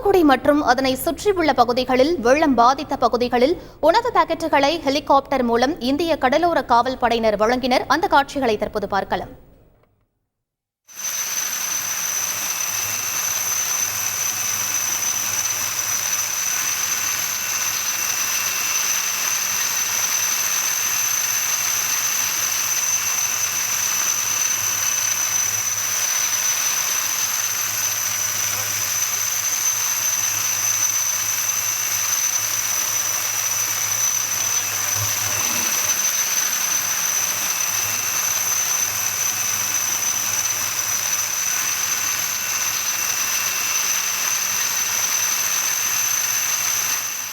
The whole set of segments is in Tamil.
தூத்துக்குடி மற்றும் அதனை சுற்றியுள்ள பகுதிகளில் வெள்ளம் பாதித்த பகுதிகளில் உணவு பாக்கெட்டுகளை ஹெலிகாப்டர் மூலம் இந்திய கடலோர காவல் படையினர் வழங்கினர். அந்த காட்சிகளை தற்போது பார்க்கலாம்.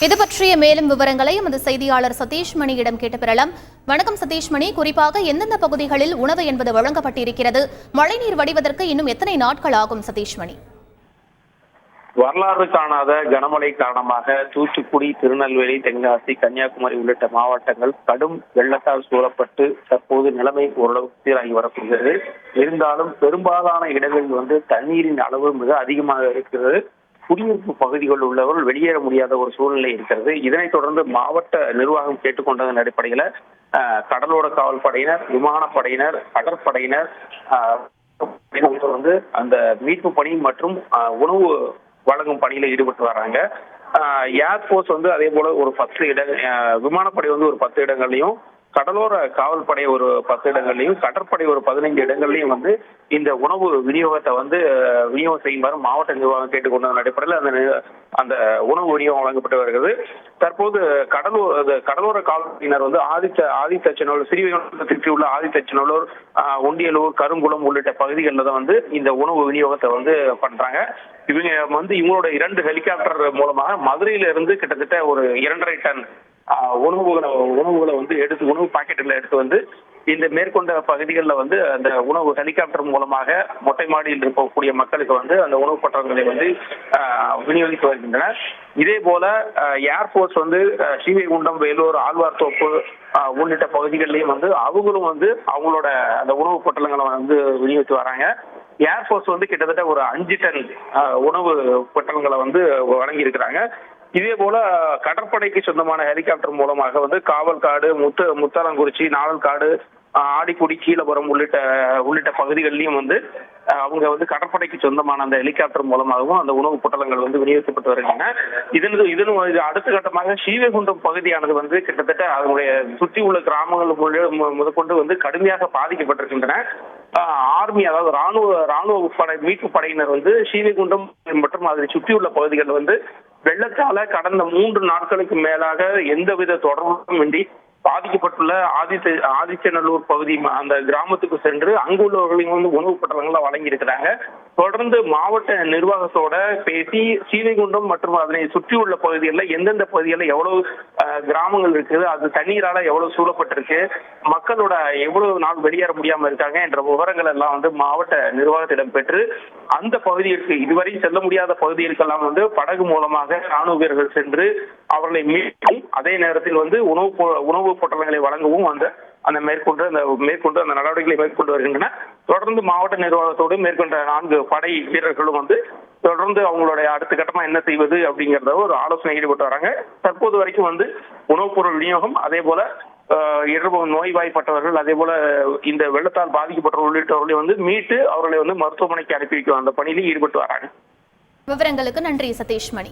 இது பற்றிய மேலும் விவரங்களை எமது செய்தியாளர் சதீஷ் மணியிடம் கேட்டு பெறலாம் வணக்கம் சதீஷ் மணி. குறிப்பாக எந்தெந்த பகுதிகளில் உணவு என்பது வழங்கப்பட்டிருக்கிறது? மழைநீர் வடிவதற்கு இன்னும் எத்தனை நாட்கள் ஆகும் சதீஷ் மணி? வரலாறு காணாத கனமழை காரணமாக தூத்துக்குடி திருநெல்வேலி தென்காசி கன்னியாகுமரி உள்ளிட்ட மாவட்டங்கள் கடும் வெள்ளத்தால் சூழப்பட்டு தற்போது நிலைமை ஓரளவு சீராகி வரப்படுகிறது இருந்தாலும் பெரும்பாலான இடங்களில் வந்து தண்ணீரின் அளவு மிக அதிகமாக இருக்கிறது. குடியிருப்பு பகுதிகளில் உள்ளவர்கள் வெளியேற முடியாத ஒரு சூழ்நிலை இருக்கிறது. இதனைத் தொடர்ந்து மாவட்ட நிர்வாகம் கேட்டுக்கொண்டதன் அடிப்படையில கடலோர காவல் படையினர் விமானப்படையினர் கடற்படையினர் தொடர்ந்து அந்த மீட்பு பணி மற்றும் உணவு வழங்கும் பணியில ஈடுபட்டு வர்றாங்க ஏர்போர்ஸ் வந்து அதே போல ஒரு பத்து இட விமானப்படை வந்து ஒரு பத்து இடங்கள்லையும் கடலோர காவல்படை ஒரு பத்து இடங்கள்லையும் கடற்படை ஒரு பதினைந்து இடங்கள்லையும் வந்து இந்த உணவு விநியோகத்தை வந்து விநியோகம் செய்யுமாறு மாவட்ட நிர்வாகம் கேட்டுக்கொண்டதன் அடிப்படையில் அந்த அந்த உணவு விநியோகம் வழங்கப்பட்டு வருகிறது. தற்போது கடலூர் அது கடலோர காவல்துறையினர் வந்து ஆதித்த ஆதித்தச்சனூர் சிறிவகத்தில் உள்ள ஆதித்தச்சனூர் ஒண்டியலூர் கருங்குளம் உள்ளிட்ட பகுதிகளில் தான் வந்து இந்த உணவு விநியோகத்தை வந்து பண்றாங்க. இவங்க வந்து இவங்களோட இரண்டு ஹெலிகாப்டர் மூலமாக மதுரையில இருந்து கிட்டத்தட்ட ஒரு இரண்டரை டன் உணவுகளை உணவுகளை வந்து எடுத்து உணவு பாக்கெட்டுகளை எடுத்து வந்து இந்த மேற்கொண்ட பகுதிகளில் வந்து அந்த உணவு ஹெலிகாப்டர் மூலமாக மொட்டை மாடியில் இருக்கக்கூடிய மக்களுக்கு வந்து அந்த உணவு பட்டங்களை வந்து ஆஹ், விநியோகித்து வருகின்றன இதே போல ஏர்போர்ஸ் வந்து ஸ்ரீவைகுண்டம் வேலூர் ஆழ்வார் தோப்பு உள்ளிட்ட பகுதிகளிலையும் வந்து அவங்களும் வந்து அவங்களோட அந்த உணவு பொட்டலங்களை வந்து விநியோகித்து வராங்க. ஏர்போர்ஸ் வந்து கிட்டத்தட்ட ஒரு அஞ்சு டன் ஆஹ், உணவு பொட்டலங்களை வந்து வழங்கி இருக்கிறாங்க இதே போல கடற்படைக்கு சொந்தமான ஹெலிகாப்டர் மூலமாக வந்து காவல்காடு முத்து முத்தாலங்குறிச்சி நாவல்காடு காடு ஆடிக்குடி கீழபுரம் உள்ளிட்ட உள்ளிட்ட பகுதிகளிலையும் வந்து அவங்க வந்து கடற்படைக்கு சொந்தமான அந்த ஹெலிகாப்டர் மூலமாகவும் அந்த உணவு பொட்டலங்கள் வந்து விநியோகிக்கப்பட்டு வருகின்றன. இதன் இதன் இது அடுத்த கட்டமாக ஸ்ரீவைகுண்டம் பகுதியானது வந்து கிட்டத்தட்ட அதனுடைய சுற்றி உள்ள கிராமங்கள் முதற்கொண்டு வந்து கடுமையாக பாதிக்கப்பட்டிருக்கின்றன. ஆர்மி அதாவது ராணுவ ராணுவ படை மீட்பு படையினர் வந்து ஸ்ரீவைகுண்டம் மற்றும் அதை சுற்றியுள்ள பகுதிகள் வந்து வெள்ளத்தால கடந்த மூன்று நாட்களுக்கு மேலாக எந்தவித தொடர்பும் இன்றி பாதிக்கப்பட்டுள்ள ஆதித்த ஆதிச்சநல்லூர் பகுதி அந்த கிராமத்துக்கு சென்று அங்கு உள்ளவர்களையும் வந்து உணவு பட்டலங்களை வழங்கி இருக்கிறாங்க தொடர்ந்து மாவட்ட நிர்வாகத்தோட பேசி ஸ்ரீவைகுண்டம் மற்றும் அதனை சுற்றியுள்ள பகுதிகளில் எந்தெந்த பகுதிகளில் எவ்வளவு கிராமங்கள் இருக்குது அது தண்ணீரால எவ்வளவு சூழப்பட்டிருக்கு மக்களோட எவ்வளவு நாள் வெளியேற முடியாம இருக்காங்க என்ற விவரங்கள் எல்லாம் வந்து மாவட்ட நிர்வாகத்திடம் பெற்று அந்த பகுதிகளுக்கு இதுவரை செல்ல முடியாத பகுதிகளுக்கெல்லாம் வந்து படகு மூலமாக ராணுவ வீரர்கள் சென்று அவர்களை மீட்டும் அதே நேரத்தில் வந்து உணவு உணவு பொட்டலங்களை வழங்கவும் அந்த அந்த மேற்கொண்டு அந்த மேற்கொண்டு அந்த நடவடிக்கைகளை மேற்கொண்டு வருகின்றன. தொடர்ந்து மாவட்ட நிர்வாகத்தோடு மேற்கொண்ட நான்கு படை வீரர்களும் வந்து தொடர்ந்து அவங்களுடைய அடுத்த கட்டமா என்ன செய்வது அப்படிங்கறத ஒரு ஆலோசனை ஈடுபட்டு வராங்க. தற்போது வரைக்கும் வந்து உணவுப் பொருள் விநியோகம் அதே போல இரவு நோய்வாய்ப்பட்டவர்கள் அதே போல இந்த வெள்ளத்தால் பாதிக்கப்பட்டவர்கள் உள்ளிட்டவர்களை வந்து மீட்டு அவர்களை வந்து மருத்துவமனைக்கு அனுப்பி வைக்கும் அந்த பணியில ஈடுபட்டு வராங்க. விவரங்களுக்கு நன்றி சதீஷ்மணி.